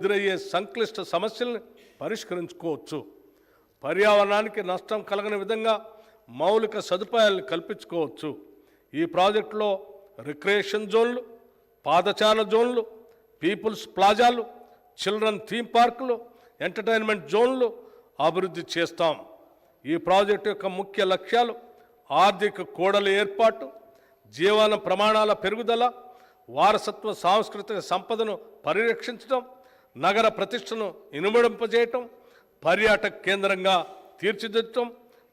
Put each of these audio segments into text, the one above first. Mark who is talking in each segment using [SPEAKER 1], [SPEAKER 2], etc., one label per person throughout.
[SPEAKER 1] ఎదురయ్యే సంక్లిష్ట సమస్యల్ని పరిష్కరించుకోవచ్చు? పర్యావరణానికి నష్టం కలగని విధంగా మౌలిక సదుపాయాలను కల్పించుకోవచ్చు. ఈ ప్రాజెక్టులో రిక్రియేషన్ జోన్లు పాదచాల జోన్లు పీపుల్స్ ప్లాజాలు చిల్డ్రన్ థీమ్ పార్కులు ఎంటర్టైన్మెంట్ జోన్లు అభివృద్ధి చేస్తాం. ఈ ప్రాజెక్టు యొక్క ముఖ్య లక్ష్యాలు ఆర్థిక కోడల ఏర్పాటు జీవన ప్రమాణాల పెరుగుదల వారసత్వ సాంస్కృతిక సంపదను పరిరక్షించడం నగర ప్రతిష్టను ఇనుమడింపజేయటం పర్యాటక కేంద్రంగా తీర్చిదిద్దటం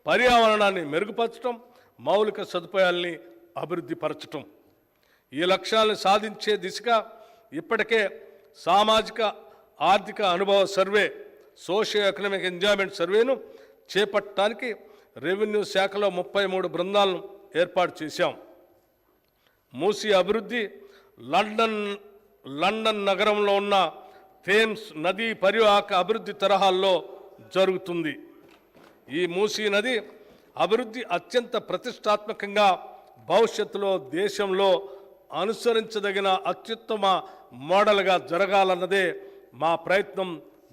[SPEAKER 1] పర్యావరణాన్ని మెరుగుపరచడం మౌలిక సదుపాయాల్ని అభివృద్ధి పరచటం ఈ లక్ష్యాలను సాధించే దిశగా ఇప్పటికే సామాజిక ఆర్థిక అనుభవ సర్వే సోషియో ఎకనామిక్ ఎంజాయ్మెంట్ సర్వేను చేపట్టడానికి రెవెన్యూ శాఖలో ముప్పై మూడు బృందాలను ఏర్పాటు చేశాం. మూసీ అభివృద్ధి లండన్ లండన్ నగరంలో ఉన్న థేమ్స్ నదీ పరివాహక అభివృద్ధి తరహాల్లో జరుగుతుంది. ఈ మూసీ నది అభివృద్ధి అత్యంత ప్రతిష్టాత్మకంగా భవిష్యత్తులో దేశంలో అనుసరించదగిన అత్యుత్తమ మోడల్గా జరగాలన్నదే మా ప్రయత్నం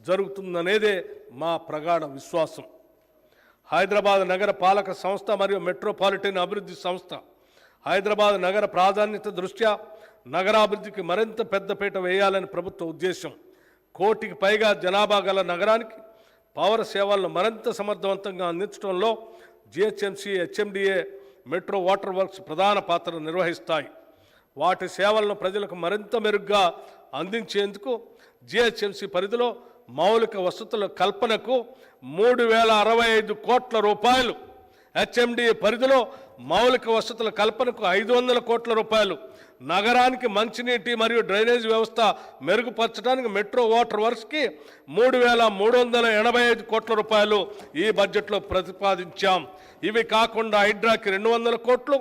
[SPEAKER 1] జరుగుతుందనేదే మా ప్రగాఢ విశ్వాసం. హైదరాబాద్ నగర పాలక సంస్థ మరియు మెట్రోపాలిటన్ అభివృద్ధి సంస్థ హైదరాబాద్ నగర ప్రాధాన్యత దృష్ట్యా నగరాభివృద్ధికి మరింత పెద్దపీట వేయాలని ప్రభుత్వ ఉద్దేశం. కోటికి పైగా జనాభా గల నగరానికి పౌర సేవలను మరింత సమర్థవంతంగా అందించడంలో GHMC HMDA metro water works ప్రధాన పాత్ర నిర్వహిస్తాయి. వాటి సేవలను ప్రజలకు మరింత మెరుగ్గా అందించేందుకు జిహెచ్ఎంసీ పరిధిలో మౌలిక వసతుల కల్పనకు మూడు వేల అరవై ఐదు కోట్ల రూపాయలు హెచ్ఎండి పరిధిలో మౌలిక వసతుల కల్పనకు ఐదు వందల కోట్ల రూపాయలు నగరానికి మంచినీటి మరియు డ్రైనేజ్ వ్యవస్థ మెరుగుపరచడానికి మెట్రో వాటర్ వర్క్స్కి మూడు వేల మూడు వందల ఎనభై ఐదు కోట్ల రూపాయలు ఈ బడ్జెట్లో ప్రతిపాదించాం. ఇవి కాకుండా హైడ్రాకి రెండు వందల కోట్లు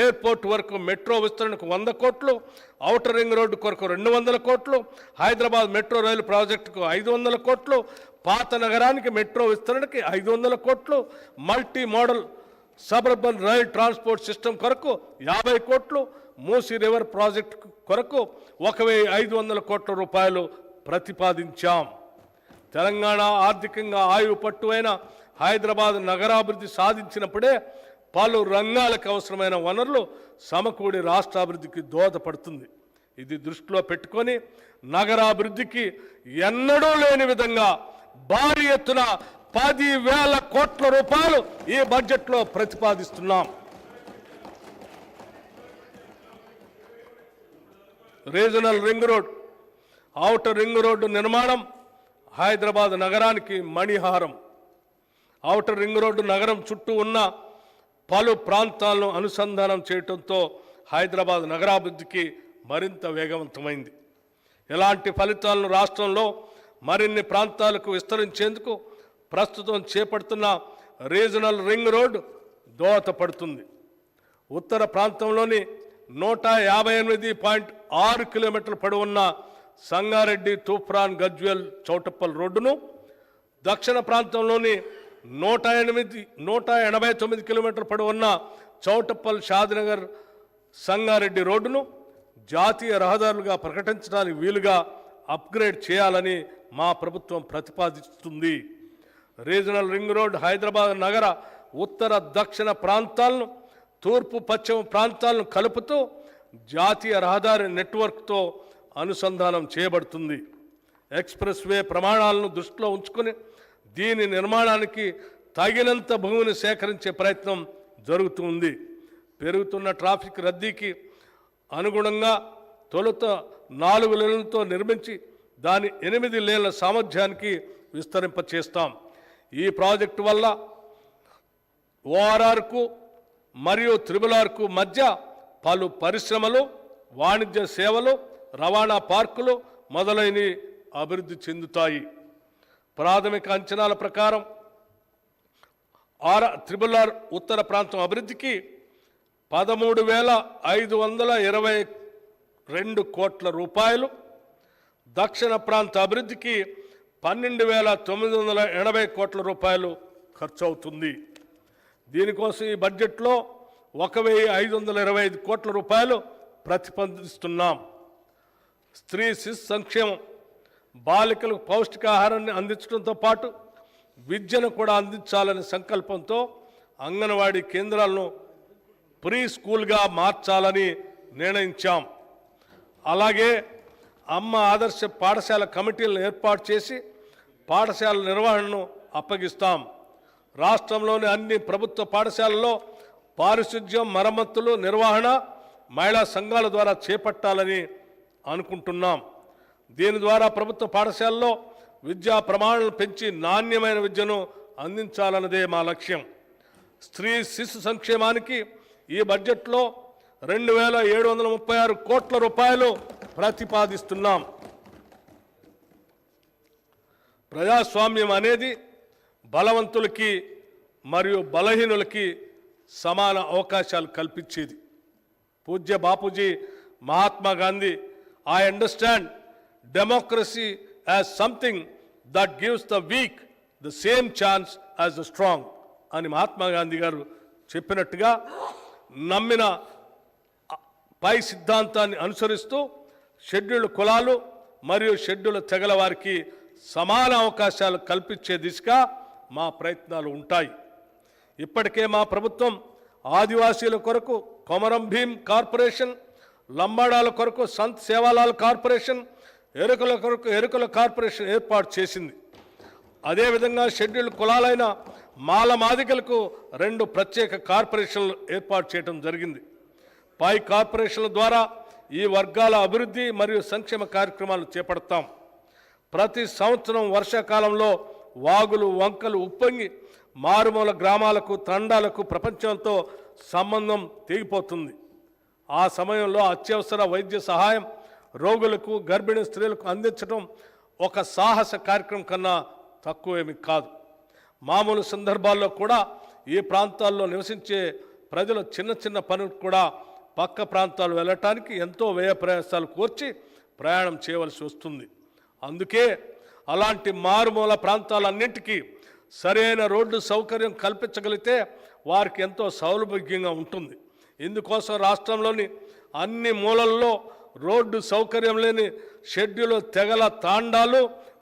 [SPEAKER 1] ఎయిర్పోర్ట్ వరకు మెట్రో విస్తరణకు వంద కోట్లు ఔటర్ రింగ్ రోడ్డు కొరకు రెండు వందల కోట్లు హైదరాబాద్ మెట్రో రైలు ప్రాజెక్టుకు ఐదు వందల కోట్లు పాత నగరానికి మెట్రో విస్తరణకి ఐదు వందల కోట్లు multi modal suburban rail transport system కొరకు యాభై కోట్లు మూసీ రివర్ ప్రాజెక్ట్ కొరకు ఒక వెయ్యి ఐదు వందల కోట్ల రూపాయలు ప్రతిపాదించాం. తెలంగాణ ఆర్థికంగా ఆయువు పట్టువైన హైదరాబాద్ నగరాభివృద్ధి సాధించినప్పుడే పలు రంగాలకు అవసరమైన వనరులు సమకూడి రాష్ట్రాభివృద్ధికి దోహదపడుతుంది. ఇది దృష్టిలో పెట్టుకొని నగరాభివృద్ధికి ఎన్నడూ లేని విధంగా భారీ ఎత్తున పది వేల కోట్ల రూపాయలు ఈ బడ్జెట్లో ప్రతిపాదిస్తున్నాం. Regional ring road outer ring road నిర్మాణం హైదరాబాద్ నగరానికి మణిహారం. ఔటర్ రింగ్ రోడ్డు నగరం చుట్టూ ఉన్న పలు ప్రాంతాలను అనుసంధానం చేయడంతో హైదరాబాద్ నగరాభివృద్ధికి మరింత వేగవంతమైంది. ఇలాంటి ఫలితాలను రాష్ట్రంలో మరిన్ని ప్రాంతాలకు విస్తరించేందుకు ప్రస్తుతం చేపడుతున్న రీజనల్ రింగ్ రోడ్ దోహదపడుతుంది. ఉత్తర ప్రాంతంలోని నూట యాభై ఎనిమిది పాయింట్ ఆరు కిలోమీటర్ల పొడవున్న సంగారెడ్డి తూఫ్రాన్ గజ్వెల్ చౌటప్పల్ రోడ్డును దక్షిణ ప్రాంతంలోని నూట ఎనిమిది నూట ఎనభై తొమ్మిది కిలోమీటర్ల పొడవున్న చౌటప్పల్ షాద్నగర్ సంగారెడ్డి రోడ్డును జాతీయ రహదారులుగా ప్రకటించడానికి వీలుగా అప్గ్రేడ్ చేయాలని మా ప్రభుత్వం ప్రతిపాదిస్తుంది. రీజనల్ రింగ్ రోడ్ హైదరాబాద్ నగర ఉత్తర దక్షిణ ప్రాంతాలను తూర్పు పశ్చిమ ప్రాంతాలను కలుపుతూ జాతీయ రహదారి నెట్వర్క్తో అనుసంధానం చేయబడుతుంది. ఎక్స్ప్రెస్ వే ప్రమాణాలను దృష్టిలో ఉంచుకొని దీని నిర్మాణానికి తగినంత భూమిని సేకరించే ప్రయత్నం జరుగుతుంది. పెరుగుతున్న ట్రాఫిక్ రద్దీకి అనుగుణంగా తొలుత నాలుగు లేన్లతో నిర్మించి దాని ఎనిమిది లేన్ల సామర్థ్యానికి విస్తరింపచేస్తాం. ఈ ప్రాజెక్టు వల్ల ఓఆర్ఆర్కు మరియు త్రిబుల్ ఆర్కు మధ్య పలు పరిశ్రమలు వాణిజ్య సేవలు రవాణా పార్కులు మొదలైనవి అభివృద్ధి చెందుతాయి. ప్రాథమిక అంచనాల ప్రకారం ఆర్ త్రిబుల్ ఆర్ ఉత్తర ప్రాంతం అభివృద్ధికి పదమూడు వేల ఐదు వందల ఇరవై రెండు కోట్ల రూపాయలు దక్షిణ ప్రాంత అభివృద్ధికి పన్నెండు వేల తొమ్మిది వందల ఎనభై కోట్ల రూపాయలు ఖర్చు అవుతుంది దీనికోసం ఈ బడ్జెట్లో ఒక వెయ్యి ఐదు వందల ఇరవై ఐదు కోట్ల రూపాయలు ప్రతిపాదిస్తున్నాం. స్త్రీ శిశు సంక్షేమం బాలికలకు పౌష్టికాహారాన్ని అందించడంతో పాటు విద్యను కూడా అందించాలనే సంకల్పంతో అంగన్వాడీ కేంద్రాలను ప్రీ స్కూల్గా మార్చాలని నిర్ణయించాం. అలాగే అమ్మ ఆదర్శ పాఠశాల కమిటీలను ఏర్పాటు చేసి పాఠశాల నిర్వహణను అప్పగిస్తాం. రాష్ట్రంలోని అన్ని ప్రభుత్వ పాఠశాలల్లో పారిశుధ్యం మరమ్మతులు నిర్వహణ మహిళా సంఘాల ద్వారా చేపట్టాలని అనుకుంటున్నాం. దీని ద్వారా ప్రభుత్వ పాఠశాలలో విద్యా ప్రమాణాలను పెంచి నాణ్యమైన విద్యను అందించాలన్నదే మా లక్ష్యం. స్త్రీ శిశు సంక్షేమానికి ఈ బడ్జెట్లో రెండు వేల ఏడు వందల ముప్పై ఆరు కోట్ల రూపాయలు ప్రతిపాదిస్తున్నాం. ప్రజాస్వామ్యం అనేది బలవంతులకి మరియు బలహీనులకి సమాన అవకాశాలు కల్పించేది. పూజ్య Bapuji Mahatma Gandhi I understand democracy as something that gives the weak the same chance as the strong అని మహాత్మా గాంధీ గారు చెప్పినట్టుగా నమ్మిన పై సిద్ధాంతాన్ని అనుసరిస్తూ షెడ్యూల్డ్ కులాలు మరియు షెడ్యూల్ తెగల వారికి సమాన అవకాశాలు కల్పించే దిశగా మా ప్రయత్నాలు ఉంటాయి. ఇప్పటికే మా ప్రభుత్వం ఆదివాసీల కొరకు కొమరం భీం కార్పొరేషన్ లంబాడాల కొరకు సంత్ సేవాలాల్ కార్పొరేషన్ ఎరుకల కొరకు ఎరుకల కార్పొరేషన్ ఏర్పాటు చేసింది. అదేవిధంగా షెడ్యూల్ కులాలైన మాల మాదికలకు రెండు ప్రత్యేక కార్పొరేషన్లు ఏర్పాటు చేయడం జరిగింది. పై కార్పొరేషన్ల ద్వారా ఈ వర్గాల అభివృద్ధి మరియు సంక్షేమ కార్యక్రమాలు చేపడతాం. ప్రతి సంవత్సరం వర్షాకాలంలో వాగులు వంకలు ఉప్పొంగి మారుమూల గ్రామాలకు తండాలకు ప్రపంచంతో సంబంధం తెగిపోతుంది. ఆ సమయంలో అత్యవసర వైద్య సహాయం రోగులకు గర్భిణీ స్త్రీలకు అందించడం ఒక సాహస కార్యక్రమం కన్నా తక్కువేమి కాదు. మామూలు సందర్భాల్లో కూడా ఈ ప్రాంతాల్లో నివసించే ప్రజలు చిన్న చిన్న పనులు కూడా పక్క ప్రాంతాలు వెళ్ళటానికి ఎంతో వ్యయ ప్రయాసాలు కోర్చి ప్రయాణం చేయవలసి వస్తుంది. అందుకే అలాంటి మారుమూల ప్రాంతాలన్నింటికీ సరైన రోడ్డు సౌకర్యం కల్పించగలిగితే వారికి ఎంతో సౌలభ్యంగా ఉంటుంది. ఇందుకోసం రాష్ట్రంలోని అన్ని మూలల్లో రోడ్డు సౌకర్యం లేని షెడ్యూల్ తెగల తాండాలు